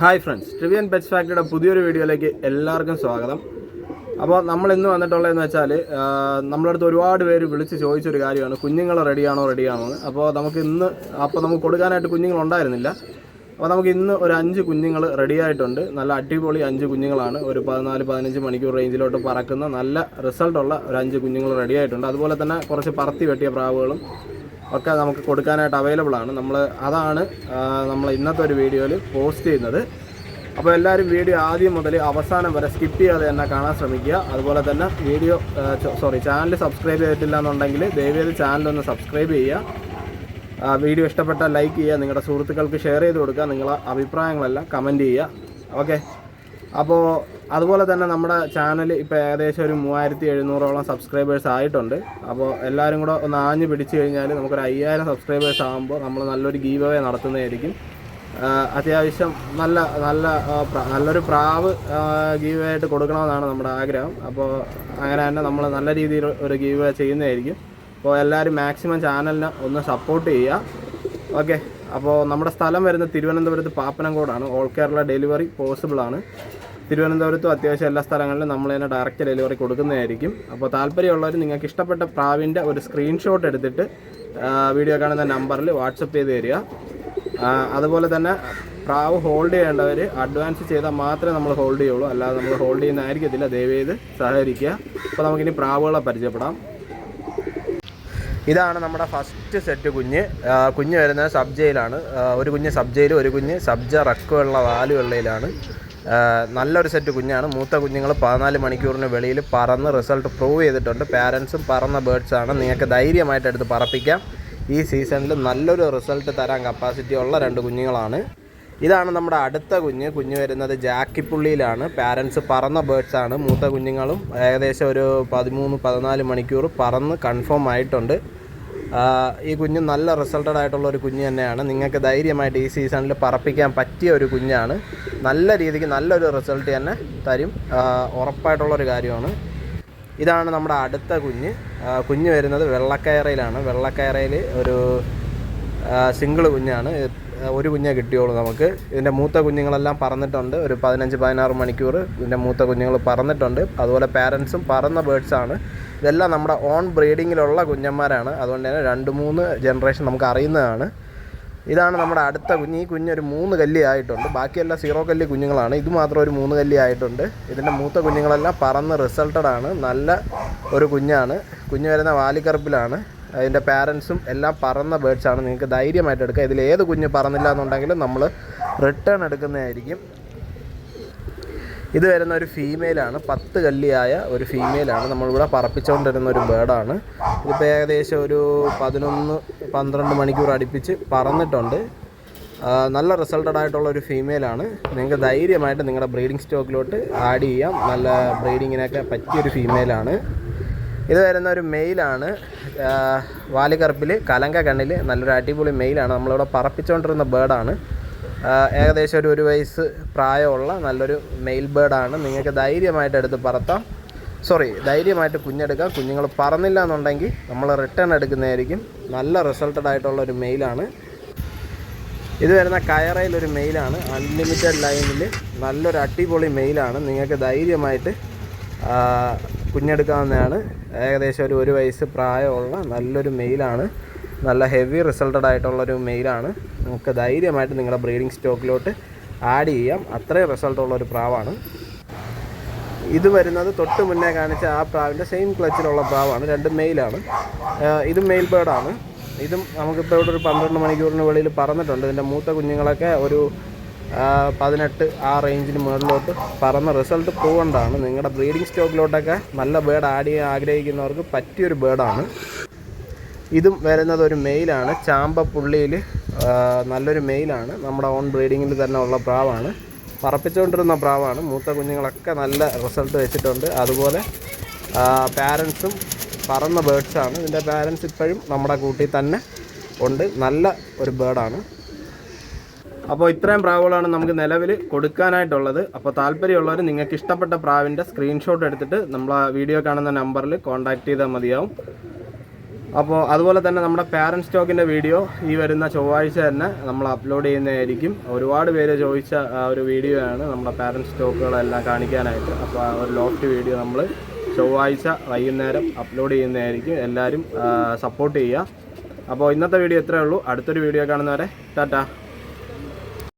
Hi friends ട്രിവിയൻ pets ഫാക്ടറിയുടെ പുതിയൊരു വീഡിയോയിലേക്ക് എല്ലാവർക്കും സ്വാഗതം. അപ്പോൾ നമ്മൾ ഇന്ന് വന്നിട്ടുള്ളതെന്ന് വെച്ചാൽ നമ്മുടെ അടുത്ത് ഒരുപാട് പേര് വിളിച്ച് ചോദിച്ചൊരു കാര്യമാണ് കുഞ്ഞുങ്ങൾ റെഡിയാണോ റെഡിയാണോ എന്ന്. അപ്പോൾ നമുക്ക് ഇന്ന് അപ്പോൾ നമുക്ക് കൊടുക്കാനായിട്ട് കുഞ്ഞുങ്ങൾ ഉണ്ടായിരുന്നില്ല. അപ്പോൾ നമുക്ക് ഇന്ന് ഒരു അഞ്ച് കുഞ്ഞുങ്ങൾ റെഡിയായിട്ടുണ്ട് നല്ല അടിപൊളി അഞ്ച് കുഞ്ഞുങ്ങളാണ്. ഒരു പതിനാല് പതിനഞ്ച് മണിക്കൂർ റേഞ്ചിലോട്ട് പറക്കുന്ന നല്ല റിസൾട്ടുള്ള ഒരു അഞ്ച് കുഞ്ഞുങ്ങൾ റെഡിയായിട്ടുണ്ട് അതുപോലെ തന്നെ കുറച്ച് പറത്തി വെട്ടിയ പ്രാവുകളും ഒക്കെ നമുക്ക് കൊടുക്കാനായിട്ട് അവൈലബിൾ ആണ്. നമ്മൾ അതാണ് നമ്മൾ ഇന്നത്തെ ഒരു വീഡിയോയിൽ പോസ്റ്റ് ചെയ്യുന്നത്. അപ്പോൾ എല്ലാവരും വീഡിയോ ആദ്യം മുതൽ അവസാനം വരെ സ്കിപ്പ് ചെയ്യാതെ തന്നെ കാണാൻ ശ്രമിക്കുക. അതുപോലെ തന്നെ വീഡിയോ സോറി ചാനൽ സബ്സ്ക്രൈബ് ചെയ്തിട്ടില്ല എന്നുണ്ടെങ്കിൽ ദയവേത് ചാനലൊന്ന് സബ്സ്ക്രൈബ് ചെയ്യുക. വീഡിയോ ഇഷ്ടപ്പെട്ടാൽ ലൈക്ക് ചെയ്യുക. നിങ്ങളുടെ സുഹൃത്തുക്കൾക്ക് ഷെയർ ചെയ്ത് കൊടുക്കുക. നിങ്ങളെ അഭിപ്രായങ്ങളെല്ലാം കമന്റ് ചെയ്യുക. ഓക്കെ അപ്പോൾ അതുപോലെ തന്നെ നമ്മുടെ ചാനൽ ഇപ്പോൾ ഏകദേശം ഒരു മൂവായിരത്തി എഴുന്നൂറോളം സബ്സ്ക്രൈബേഴ്സ് ആയിട്ടുണ്ട്. അപ്പോൾ എല്ലാവരും കൂടെ ഒന്ന് ആഞ്ഞ് പിടിച്ചു കഴിഞ്ഞാൽ നമുക്കൊരു അയ്യായിരം സബ്സ്ക്രൈബേഴ്സ് ആകുമ്പോൾ നമ്മൾ നല്ലൊരു ഗീവ് അവേ നടത്തുന്നതായിരിക്കും അത്യാവശ്യം നല്ല നല്ല നല്ലൊരു പ്രാവ് ഗീവ് ആയിട്ട് കൊടുക്കണമെന്നാണ് നമ്മുടെ ആഗ്രഹം. അപ്പോൾ അങ്ങനെ തന്നെ നമ്മൾ നല്ല രീതിയിൽ ഒരു ഗീവ് ചെയ്യുന്നതായിരിക്കും. അപ്പോൾ എല്ലാവരും മാക്സിമം ചാനലിനെ ഒന്ന് സപ്പോർട്ട് ചെയ്യുക. ഓക്കെ അപ്പോൾ നമ്മുടെ സ്ഥലം വരുന്നത് തിരുവനന്തപുരത്ത് പാപ്പനംകോടാണ്. ഓൾ കേരള ഡെലിവറി പോസിബിൾ ആണ്. തിരുവനന്തപുരത്തും അത്യാവശ്യം എല്ലാ സ്ഥലങ്ങളിലും നമ്മൾ തന്നെ ഡയറക്റ്റ് ഡെലിവറി കൊടുക്കുന്നതായിരിക്കും. അപ്പോൾ താല്പര്യമുള്ളവർ നിങ്ങൾക്ക് ഇഷ്ടപ്പെട്ട പ്രാവിന്റെ ഒരു സ്ക്രീൻഷോട്ട് എടുത്തിട്ട് വീഡിയോ കാണുന്ന നമ്പറിൽ വാട്സപ്പ് ചെയ്ത് തരിക. അതുപോലെ തന്നെ പ്രാവ് ഹോൾഡ് ചെയ്യേണ്ടവർ അഡ്വാൻസ് ചെയ്താൽ മാത്രമേ നമ്മൾ ഹോൾഡ് ചെയ്യുള്ളൂ. അല്ലാതെ നമ്മൾ ഹോൾഡ് ചെയ്യുന്നതായിരിക്കത്തില്ല. ദയവേത് സഹകരിക്കുക. അപ്പോൾ നമുക്കിനി പ്രാവുകളെ പരിചയപ്പെടാം. ഇതാണ് നമ്മുടെ ഫസ്റ്റ് സെറ്റ് കുഞ്ഞ്. കുഞ്ഞ് വരുന്നത് സബ്ജയിലാണ്. ജയിലാണ് ഒരു കുഞ്ഞ് സബ്ജയിൽ ഒരു കുഞ്ഞ് സബ്ജ റക്കുള്ള വാലുവെള്ളയിലാണ് നല്ലൊരു സെറ്റ് കുഞ്ഞാണ്. മൂത്ത കുഞ്ഞുങ്ങൾ പതിനാല് മണിക്കൂറിന് വെളിയിൽ പറന്ന് റിസൾട്ട് പ്രൂവ് ചെയ്തിട്ടുണ്ട്. പാരൻസും പറന്ന ബേർഡ്സ് ആണ്. നിങ്ങൾക്ക് ധൈര്യമായിട്ട് എടുത്ത് പറപ്പിക്കാം. ഈ സീസണിൽ നല്ലൊരു റിസൾട്ട് തരാൻ കപ്പാസിറ്റി ഉള്ള രണ്ട് കുഞ്ഞുങ്ങളാണ്. ഇതാണ് നമ്മുടെ അടുത്ത കുഞ്ഞ്. കുഞ്ഞ് വരുന്നത് ജാക്കിപ്പുള്ളിയിലാണ്. പാരൻസ് പറന്ന ബേർഡ്സ് ആണ്. മൂത്ത കുഞ്ഞുങ്ങളും ഏകദേശം ഒരു പതിമൂന്ന് പതിനാല് മണിക്കൂർ പറന്ന് കൺഫേം ആയിട്ടുണ്ട്. ഈ കുഞ്ഞ് നല്ല റിസൾട്ടഡ് ആയിട്ടുള്ള ഒരു കുഞ്ഞ് തന്നെയാണ്. നിങ്ങൾക്ക് ധൈര്യമായിട്ട് ഈ സീസണിൽ പറപ്പിക്കാൻ പറ്റിയ ഒരു കുഞ്ഞാണ്. നല്ല രീതിക്ക് നല്ലൊരു റിസൾട്ട് തന്നെ തരും. ഉറപ്പായിട്ടുള്ളൊരു കാര്യമാണ്. ഇതാണ് നമ്മുടെ അടുത്ത കുഞ്ഞ്. കുഞ്ഞ് വരുന്നത് വെള്ളക്കയറയിലാണ്. വെള്ളക്കയറയിൽ ഒരു സിംഗിൾ കുഞ്ഞാണ്. ഒരു കുഞ്ഞേ കിട്ടിയുള്ളൂ നമുക്ക്. ഇതിന്റെ മൂത്ത കുഞ്ഞുങ്ങളെല്ലാം പറന്നിട്ടുണ്ട്. ഒരു പതിനഞ്ച് പതിനാറ് മണിക്കൂർ ഇതിന്റെ മൂത്ത കുഞ്ഞുങ്ങൾ പറന്നിട്ടുണ്ട്. അതുപോലെ പാരൻസും പറന്ന ബേഡ്സാണ് ഇതെല്ലാം നമ്മുടെ ഓൺ ബ്രീഡിങ്ങിലുള്ള കുഞ്ഞന്മാരാണ്. അതുകൊണ്ട് തന്നെ രണ്ട് മൂന്ന് ജനറേഷൻ നമുക്ക് അറിയുന്നതാണ്. ഇതാണ് നമ്മുടെ അടുത്ത കുഞ്ഞ്. ഈ കുഞ്ഞ് ഒരു മൂന്ന് കല്ലി ആയിട്ടുണ്ട്. ബാക്കിയെല്ലാം സീറോ കല്ലി കുഞ്ഞുങ്ങളാണ്. ഇത് മാത്രം ഒരു മൂന്ന് കല്ലി ആയിട്ടുണ്ട്. ഇതിന്റെ മൂത്ത കുഞ്ഞുങ്ങളെല്ലാം പറന്ന് റിസൾട്ടഡ് ആണ്. നല്ല ഒരു കുഞ്ഞാണ്. കുഞ്ഞ് വരുന്ന വാലിക്കറുപ്പിലാണ്. അതിന്റെ പാരൻസും എല്ലാം പറന്ന ബേഡ്സ് ആണ് നിങ്ങൾക്ക് ധൈര്യമായിട്ട് എടുക്കുക ഇതിൽ ഏത് കുഞ്ഞ് പറന്നില്ല എന്നുണ്ടെങ്കിലും നമ്മൾ റിട്ടേൺ എടുക്കുന്നതായിരിക്കും. ഇത് വരുന്ന ഒരു ഫീമെയിലാണ് പത്ത് കല്ലിയായ ഒരു ഫീമെയിലാണ് നമ്മളിവിടെ പറപ്പിച്ചുകൊണ്ടിരുന്ന ഒരു ബേഡാണ് ഇതിപ്പോൾ ഏകദേശം ഒരു പതിനൊന്ന് പന്ത്രണ്ട് മണിക്കൂർ അടുപ്പിച്ച് പറന്നിട്ടുണ്ട്. നല്ല റിസൾട്ടഡ് ആയിട്ടുള്ള ഒരു ഫീമെയിലാണ് നിങ്ങൾക്ക് ധൈര്യമായിട്ട് നിങ്ങളുടെ ബ്രീഡിംഗ് സ്റ്റോക്കിലോട്ട് ആഡ് ചെയ്യാം. നല്ല ബ്രീഡിങ്ങിനൊക്കെ പറ്റിയൊരു ഫീമെയിലാണ് ഇത് വരുന്ന ഒരു മെയിലാണ് വാലിക്കറുപ്പിൽ കലങ്ക കണ്ണിൽ നല്ലൊരു അടിപൊളി മെയിലാണ്. നമ്മളിവിടെ പറപ്പിച്ചുകൊണ്ടിരുന്ന ബേർഡാണ്. ഏകദേശം ഒരു ഒരു വയസ്സ് പ്രായമുള്ള നല്ലൊരു മെയിൽ ബേർഡാണ്. നിങ്ങൾക്ക് ധൈര്യമായിട്ട് എടുത്ത് പറത്താം. സോറി ധൈര്യമായിട്ട് കുഞ്ഞെടുക്കാം. കുഞ്ഞുങ്ങൾ പറന്നില്ല എന്നുണ്ടെങ്കിൽ നമ്മൾ റിട്ടേൺ എടുക്കുന്നതായിരിക്കും. നല്ല റിസൾട്ടഡ് ആയിട്ടുള്ള ഒരു മെയിലാണ്. ഇത് വരുന്ന കയറയിലൊരു മെയിലാണ്. അൺലിമിറ്റഡ് ലൈനിൽ നല്ലൊരു അടിപൊളി മെയിലാണ്. നിങ്ങൾക്ക് ധൈര്യമായിട്ട് കുഞ്ഞെടുക്കാവുന്നതാണ്. ഏകദേശം ഒരു ഒരു വയസ്സ് പ്രായമുള്ള നല്ലൊരു മെയിലാണ്. നല്ല ഹെവി റിസൾട്ടഡ് ആയിട്ടുള്ളൊരു മെയിലാണ്. നമുക്ക് ധൈര്യമായിട്ട് നിങ്ങളുടെ ബ്രീഡിംഗ് സ്റ്റോക്കിലോട്ട് ആഡ് ചെയ്യാം. അത്രയും റിസൾട്ടുള്ളൊരു പ്രാവാണ്. ഇത് വരുന്നത് തൊട്ട് മുന്നേ കാണിച്ച ആ പ്രാവിന്റെ സെയിം ക്ലച്ചിലുള്ള പ്രാവാണ്. രണ്ടും മെയിലാണ്. ഇതും മെയിൽ ബേർഡാണ് ഇതും നമുക്കിപ്പോൾ ഇവിടെ ഒരു പന്ത്രണ്ട് മണിക്കൂറിന് വെളിയിൽ പറന്നിട്ടുണ്ട്. ഇതിന്റെ മൂത്ത കുഞ്ഞുങ്ങളൊക്കെ ഒരു പതിനെട്ട് ആ റേഞ്ചിന് മുകളിലോട്ട് പറന്ന് റിസൾട്ട് പോകേണ്ടതാണ് നിങ്ങളുടെ ബ്രീഡിംഗ് സ്റ്റോക്കിലോട്ടൊക്കെ നല്ല ബേർഡ് ആഡ് ചെയ്യാൻ ആഗ്രഹിക്കുന്നവർക്ക് പറ്റിയൊരു ബേർഡാണ് ഇതും വരുന്നത് ഒരു മെയിലാണ് ചാമ്പപ്പുള്ളിയിൽ നല്ലൊരു മെയിലാണ് നമ്മുടെ ഓൺ ബ്രീഡിങ്ങിൽ തന്നെ ഉള്ള പ്രാവാണ്. പറപ്പിച്ചുകൊണ്ടിരുന്ന പ്രാവാണ്. മൂത്ത കുഞ്ഞുങ്ങളൊക്കെ നല്ല റിസൾട്ട് വെച്ചിട്ടുണ്ട്. അതുപോലെ പാരൻസും പറന്ന ബേഡ്സാണ് ഇതിന്റെ പാരൻസ് ഇപ്പോഴും നമ്മുടെ കൂട്ടിൽ തന്നെ ഉണ്ട്. നല്ല ഒരു ബേർഡാണ് അപ്പോൾ ഇത്രയും പ്രാവുകളാണ് നമുക്ക് നിലവിൽ കൊടുക്കാനായിട്ടുള്ളത്. അപ്പോൾ താല്പര്യമുള്ളവർ നിങ്ങൾക്ക് ഇഷ്ടപ്പെട്ട പ്രാവിന്റെ സ്ക്രീൻഷോട്ട് എടുത്തിട്ട് നമ്മൾ ആ വീഡിയോ കാണുന്ന നമ്പറിൽ കോൺടാക്ട് ചെയ്താൽ മതിയാവും. അപ്പോൾ അതുപോലെ തന്നെ നമ്മുടെ പാരന്റ് സ്റ്റോക്കിന്റെ വീഡിയോ ഈ വരുന്ന ചൊവ്വാഴ്ച തന്നെ നമ്മൾ അപ്ലോഡ് ചെയ്യുന്നതായിരിക്കും. ഒരുപാട് പേര് ചോദിച്ച ഒരു വീഡിയോ ആണ് നമ്മുടെ പാരന്റ് സ്റ്റോക്കുകളെല്ലാം കാണിക്കാനായിട്ട്. അപ്പോൾ ആ ഒരു ലോഫ്റ്റ് വീഡിയോ നമ്മൾ ചൊവ്വാഴ്ച വൈകുന്നേരം അപ്ലോഡ് ചെയ്യുന്നതായിരിക്കും. എല്ലാവരും സപ്പോർട്ട് ചെയ്യുക. അപ്പോൾ ഇന്നത്തെ വീഡിയോ ഇത്രയേ ഉള്ളൂ. അടുത്തൊരു വീഡിയോ കാണുന്നവരെ ടാറ്റ.